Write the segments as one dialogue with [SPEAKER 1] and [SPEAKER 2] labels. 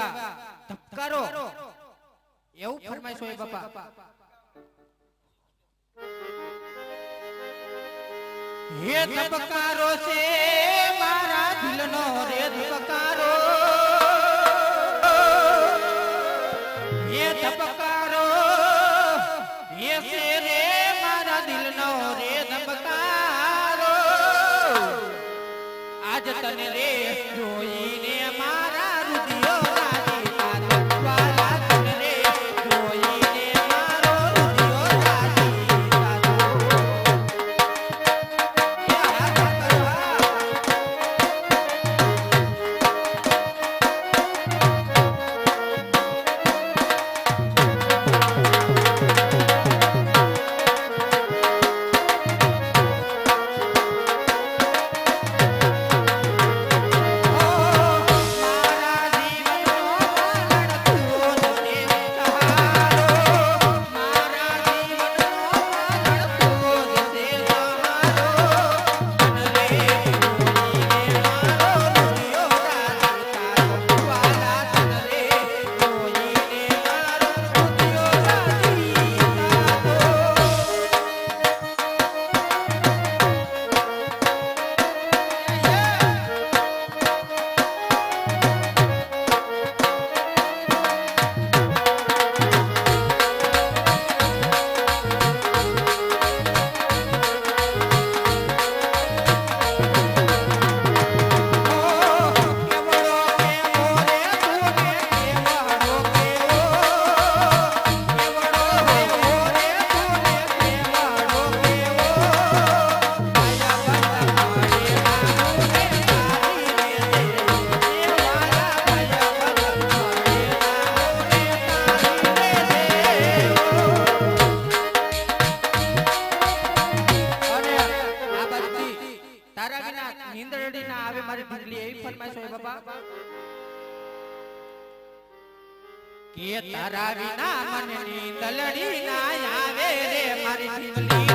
[SPEAKER 1] એવા ધબકારો એવું ફરમાઈશો એ બાપા. હે ધબકારો છે મારા દિલનો રે ધબકારો. હે ધબકારો. હે છે રે મારા દિલનો રે ધબકારો. આજ તને રે જોઈને નીંદરડી ના આવે, મારી ઢીકલી એવી ફરમાઈશ હોય બાબા કે તારા વિના મને નીંદલડી ના આવે રે, મારી ઢીકલી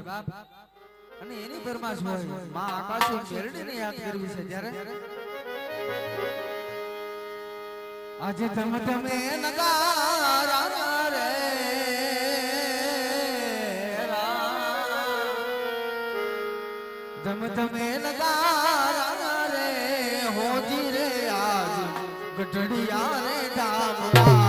[SPEAKER 2] બાપ. અને એની ફરમાશ હોય, માં આકાશી મેલડીને યાદ કરવી છે જ્યારે? આજે તમે તમે નગારા રે તમે તમે નગારા રે, હોજી રે આજ ગઢડિયા રે ધામમાં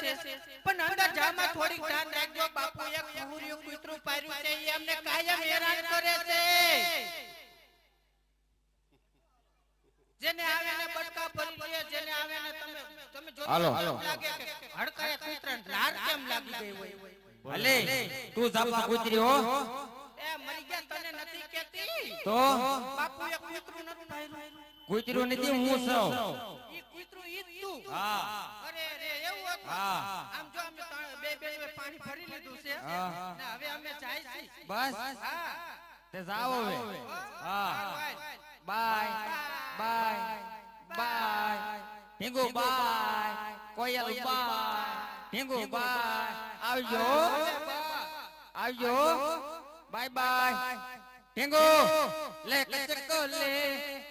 [SPEAKER 1] છે. પણ અંદર જામાં થોડીક ધ્યાન રાખજો. બાપુ એક કુહુરિયું કૂતરું પાર્યું છે. એ અમને કાયમ હેરાન કરે છે. જેને આવે ને બટકા ભરી લે જેને આવે ને તમે તમે જો
[SPEAKER 3] હાલો.
[SPEAKER 1] લાગે કે હડકાએ કૂતરાને લાર કેમ લાગી ગઈ હોય?
[SPEAKER 3] ભલે તું જાપા કૂતરી હો.
[SPEAKER 1] એ મરી ગયા તને નથી કેતી?
[SPEAKER 3] તો?
[SPEAKER 1] બાપુ એક કૂતરું નથી પાર્યું
[SPEAKER 3] કૂતરું નથી હું સૌ
[SPEAKER 1] ઈ કૂતરું ઈ જ તું.
[SPEAKER 3] હા.
[SPEAKER 1] અરે રે એવું હતું.
[SPEAKER 3] હા.
[SPEAKER 1] આમ જો અમે બે બે બે પાણી ભરી લીધું છે. ને હવે અમે જાય છીએ.
[SPEAKER 3] બસ.
[SPEAKER 1] હા.
[SPEAKER 3] તે જાવ હવે. હા.
[SPEAKER 1] હા.
[SPEAKER 3] Bye. Bye. Bye. Dhingu bye. Koyal bye. Dhingu bye. આવજો. આવજો. By bye. ઢીંગુ લે કચકો લે.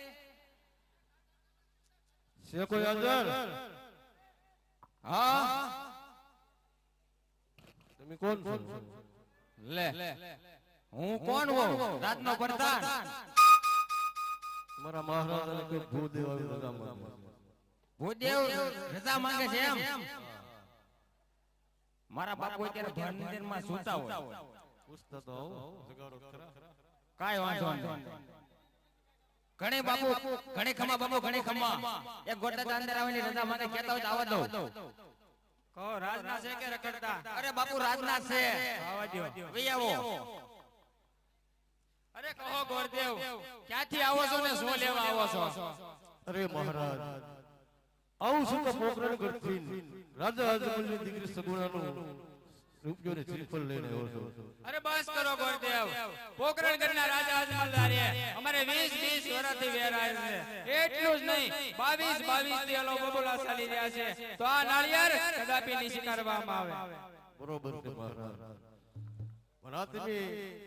[SPEAKER 4] છે કોઈ અંદર
[SPEAKER 3] હા
[SPEAKER 4] તમે કોણ
[SPEAKER 3] લે હું કોણ હું રાતનો પ્રધાન.
[SPEAKER 4] તમારા મહારાજાને કોઈ ભૂદેવ આવી રજા માંગે છે.
[SPEAKER 3] ભૂદેવ રજા માંગે છે એમ? મારા બાપુ અત્યારે ધ્યાન મંદિરમાં સૂતા હોય.
[SPEAKER 4] પૂછતા તો જગાડો ખરા.
[SPEAKER 3] કાંઈ વાંધો નહીં. ઘણી બાપુ ઘણે ખમા બાપુ ઘણે ખમા એક ગોટા અંદર આવીને રજા માટે કહેતા હોય તો આવવા દો
[SPEAKER 5] કહો રાજના છે કે રખડતા?
[SPEAKER 3] અરે બાપુ રાજનાથ છે.
[SPEAKER 5] આવવા દો
[SPEAKER 3] વી આવો
[SPEAKER 5] અરે કહો ગોરદેવ ક્યાંથી આવો છો ને શું લેવા આવો છો?
[SPEAKER 4] અરે મહારાજ આવું શું તો પોકરણ ગઢથી રાજા અજમલની દીકરી સગુણાનું. રૂપિયો ને શ્રીફળ લઈને આવ્યો છો.
[SPEAKER 5] અરે બસ કરો ગોરદેવ. પોકરણગઢના રાજા અજમલદારે અમારે 20 20 વર્ષથી વેરાય છે. એટલું જ નહીં 22 22 થી અલો બબુલા ચાલી રહ્યા છે. તો આ નાળિયેર કદાપી ની સ્વીકારવામાં આવે.
[SPEAKER 4] બરોબર છે મહારાજ. પણ આ તમે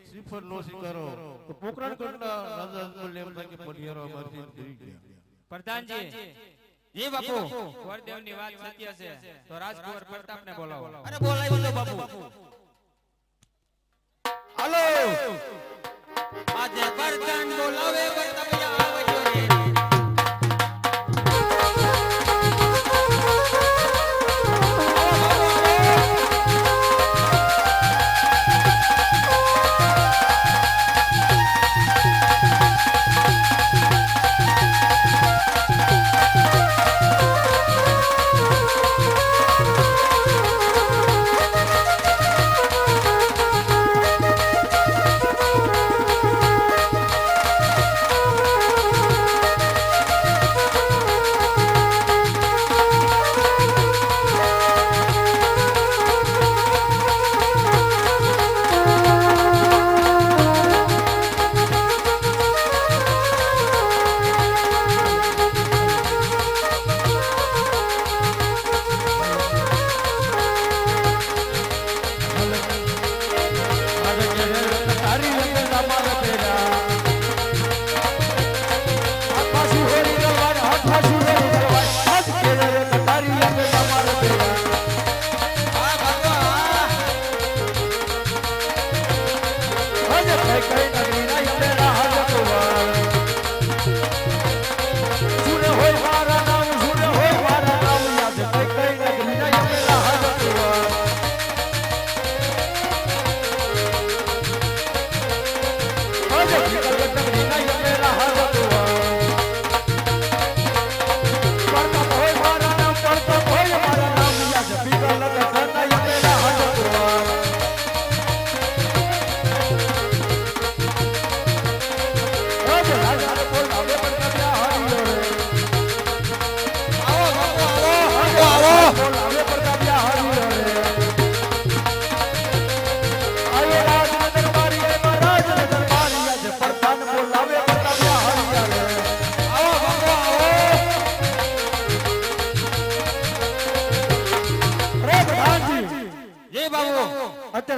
[SPEAKER 4] શ્રીફળ નો સ્વીકારો. તો પોકરણ ગઢના રાજા અજમલ એમ થાય કે પડિયારો અમારથી ગયા.
[SPEAKER 5] પ્રધાનજી.
[SPEAKER 3] જી બાપુ.
[SPEAKER 5] ગોરદેવની વાત સત્ય છે તો રાજકુંવર પ્રતાપને બોલાવો.
[SPEAKER 3] અરે બોલાવી લો બાપુ. હાલો. આજે બરદાન બોલાવે બર્તપિયા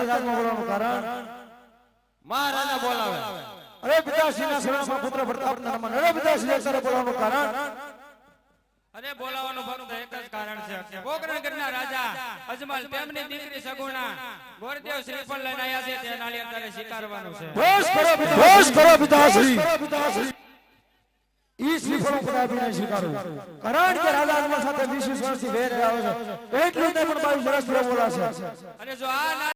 [SPEAKER 4] અત્યારે બોલવાનું કારણ?
[SPEAKER 3] મહારાજા બોલાવે.
[SPEAKER 4] અરે પિતાશ્રીના શરણમાં પુત્ર પ્રતાપના નામમાં. અરે પિતાશ્રી અત્યારે બોલવાનું કારણ?
[SPEAKER 5] અરે બોલાવાનું ફક્ત એક જ કારણ છે. કે રાજા અજમલ તેમની દીકરી સગુણા ગોરદેવ શ્રીફળ લઈને આવ્યા છે. તે નાળિયેર તારે સ્વીકારવાનું છે.
[SPEAKER 6] ઘોષ કરો ઘોષ કરો પિતાશ્રી. ઈ શ્રીફળ ઉપર આપીને કારણ કે રાજા અજમલ સાથે વીસ વીસ વર્ષથી વેર રહ્યો છે. એટલું જ પણ બાવીસ વર્ષ બોલાશે.
[SPEAKER 5] અને જો આ